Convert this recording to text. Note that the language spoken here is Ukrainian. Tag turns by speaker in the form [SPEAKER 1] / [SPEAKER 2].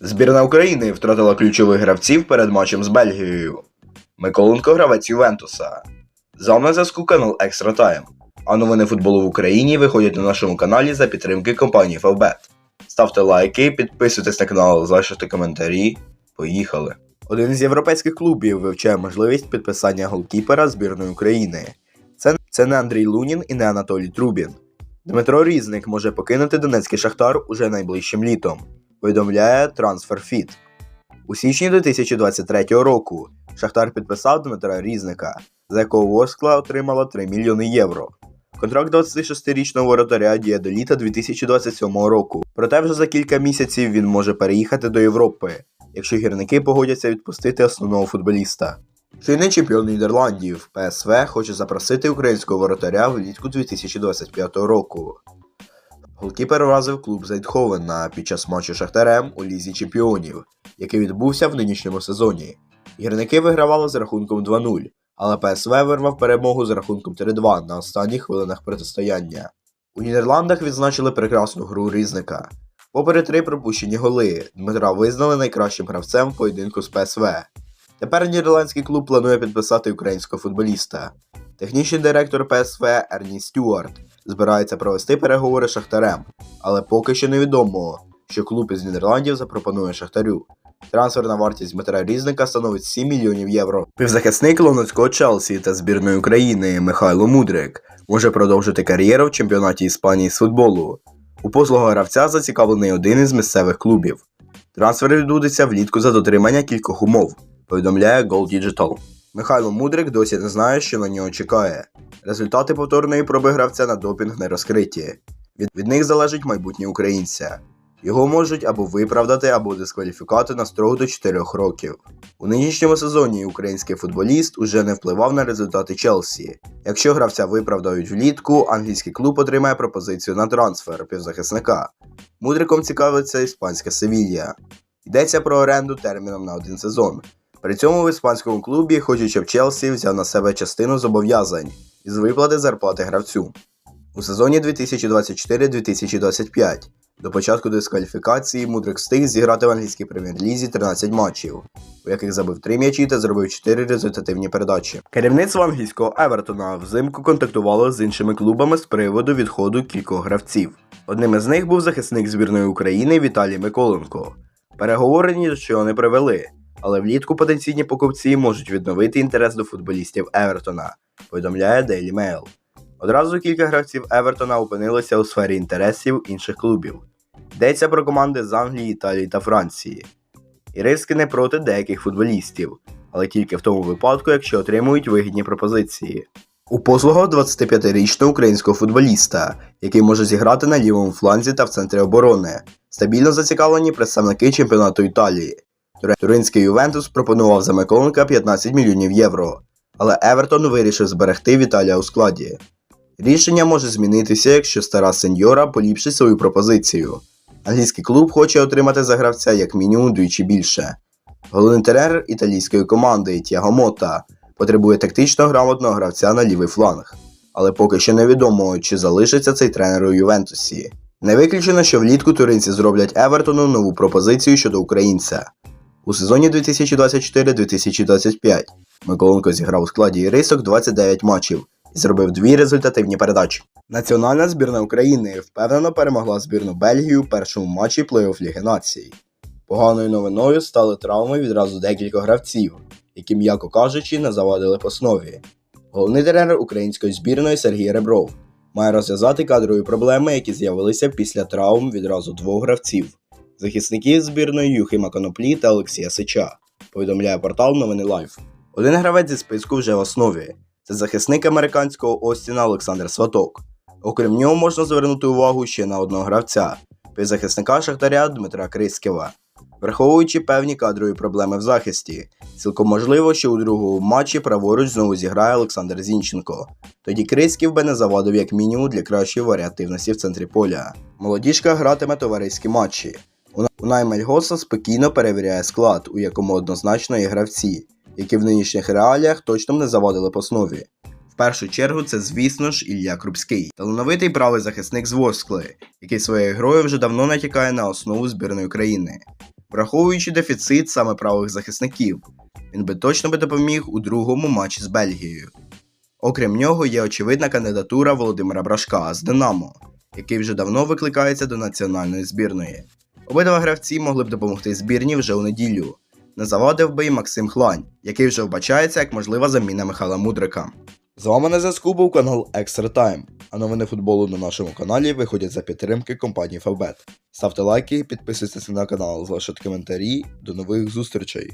[SPEAKER 1] Збірна України втратила ключових гравців перед матчем з Бельгією. Миколенко гравець Ювентуса. З вами на зв'язку канал Extra Time. А новини футболу в Україні виходять на нашому каналі за підтримки компанії Favbet. Ставте лайки, підписуйтесь на канал, залишайте коментарі. Поїхали! Один з європейських клубів вивчає можливість підписання голкіпера збірної України. Це, це не Андрій Лунін і не Анатолій Трубін. Дмитро Різник може покинути Донецький Шахтар уже найближчим літом, повідомляє TransferFit. У січні 2023 року Шахтар підписав Дмитра Різника, за якого Ворскла отримала 3 мільйони євро. Контракт 26-річного воротаря діє до літа 2027 року. Проте вже за кілька місяців він може переїхати до Європи, якщо гірники погодяться відпустити основного футболіста. Чинний чемпіон Нідерландів ПСВ хоче запросити українського воротаря влітку 2025 року. Голкіпер вразив клуб Зайдховена під час матчу Шахтарем у Лізі Чемпіонів, який відбувся в нинішньому сезоні. Гірники вигравали з рахунком 2-0, але ПСВ вирвав перемогу з рахунком 3-2 на останніх хвилинах протистояння. У Нідерландах відзначили прекрасну гру різника. Попри три пропущені голи, Дмитра визнали найкращим гравцем в поєдинку з ПСВ. Тепер нідерландський клуб планує підписати українського футболіста. Технічний директор ПСВ Ерні Стюарт збирається провести переговори з Шахтарем, але поки що невідомо, що клуб із Нідерландів запропонує Шахтарю. Трансферна вартість Дмитра Різника становить 7 мільйонів євро. Півзахисник лондонського Челсі та збірної України Михайло Мудрик може продовжити кар'єру в чемпіонаті Іспанії з футболу. У послугу гравця зацікавлений один із місцевих клубів. Трансфер відбудеться влітку за дотримання кількох умов, повідомляє Gold Digital. Михайло Мудрик досі не знає, що на нього чекає. Результати повторної проби гравця на допінг не розкриті. Від, від них залежить майбутнє українця. Його можуть або виправдати, або дискваліфікувати на строк до 4 років. У нинішньому сезоні український футболіст уже не впливав на результати Челсі. Якщо гравця виправдають влітку, англійський клуб отримає пропозицію на трансфер півзахисника. Мудриком цікавиться іспанська Севілья. Йдеться про оренду терміном на один сезон. При цьому в іспанському клубі хочуть, щоб Челсі взяв на себе частину зобов'язань із виплати зарплати гравцю. У сезоні 2024-2025 до початку дискваліфікації Мудрик встиг зіграти в англійській прем'єр-лізі 13 матчів, у яких забив 3 м'ячі та зробив 4 результативні передачі. Керівництво англійського Евертона взимку контактувало з іншими клубами з приводу відходу кількох гравців. Одним із них був захисник збірної України Віталій Миколенко. Переговори ні до чого не привели, але влітку потенційні покупці можуть відновити інтерес до футболістів Евертона, повідомляє Daily Mail. Одразу кілька гравців Евертона опинилися у сфері інтересів інших клубів. Йдеться про команди з Англії, Італії та Франції. І риски не проти деяких футболістів, але тільки в тому випадку, якщо отримують вигідні пропозиції. У послугах 25-річного українського футболіста, який може зіграти на лівому фланзі та в центрі оборони, стабільно зацікавлені представники чемпіонату Італії. Тури- Туринський Ювентус пропонував за Миколенка 15 мільйонів євро, але Евертон вирішив зберегти Віталія у складі. Рішення може змінитися, якщо стара сеньора поліпшить свою пропозицію. Англійський клуб хоче отримати за гравця як мінімум двічі більше. Головний тренер італійської команди Тяго Мота потребує тактично грамотного гравця на лівий фланг, але поки що невідомо, чи залишиться цей тренер у Ювентусі. Не виключено, що влітку туринці зроблять Евертону нову пропозицію щодо українця. У сезоні 2024-2025 Миколенко зіграв у складі ірисок 29 матчів і зробив дві результативні передачі. Національна збірна України впевнено перемогла збірну Бельгію в першому матчі плей-офф Ліги Націй. Поганою новиною стали травми відразу декілька гравців, які, м'яко кажучи, не завадили по основі. Головний тренер української збірної Сергій Ребров має розв'язати кадрові проблеми, які з'явилися після травм відразу двох гравців захисників збірної Юхима Коноплі та Олексія Сича, повідомляє портал Новини Лайф. Один гравець зі списку вже в основі. Це захисник американського Остіна Олександр Сваток. Окрім нього можна звернути увагу ще на одного гравця півзахисника Шахтаря Дмитра Крискєва. Враховуючи певні кадрові проблеми в захисті, цілком можливо, що у другому матчі праворуч знову зіграє Олександр Зінченко. Тоді Криськів би не завадив як мінімум для кращої варіативності в центрі поля. Молодіжка гратиме товариські матчі. Унай Мельгоса спокійно перевіряє склад, у якому однозначно є гравці, які в нинішніх реаліях точно не завадили по основі. В першу чергу це, звісно ж, Ілля Крупський, талановитий правий захисник з Воскли, який своєю грою вже давно натякає на основу збірної країни. Враховуючи дефіцит саме правих захисників, він би точно би допоміг у другому матчі з Бельгією. Окрім нього, є очевидна кандидатура Володимира Брашка з Динамо, який вже давно викликається до національної збірної. Обидва гравці могли б допомогти збірні вже у неділю. Не завадив би і Максим Хлань, який вже вбачається як можлива заміна Михайла Мудрика. З вами на зв'язку був канал Extra Time, а новини футболу на нашому каналі виходять за підтримки компанії Favbet. Ставте лайки, підписуйтесь на канал, залишайте коментарі. До нових зустрічей!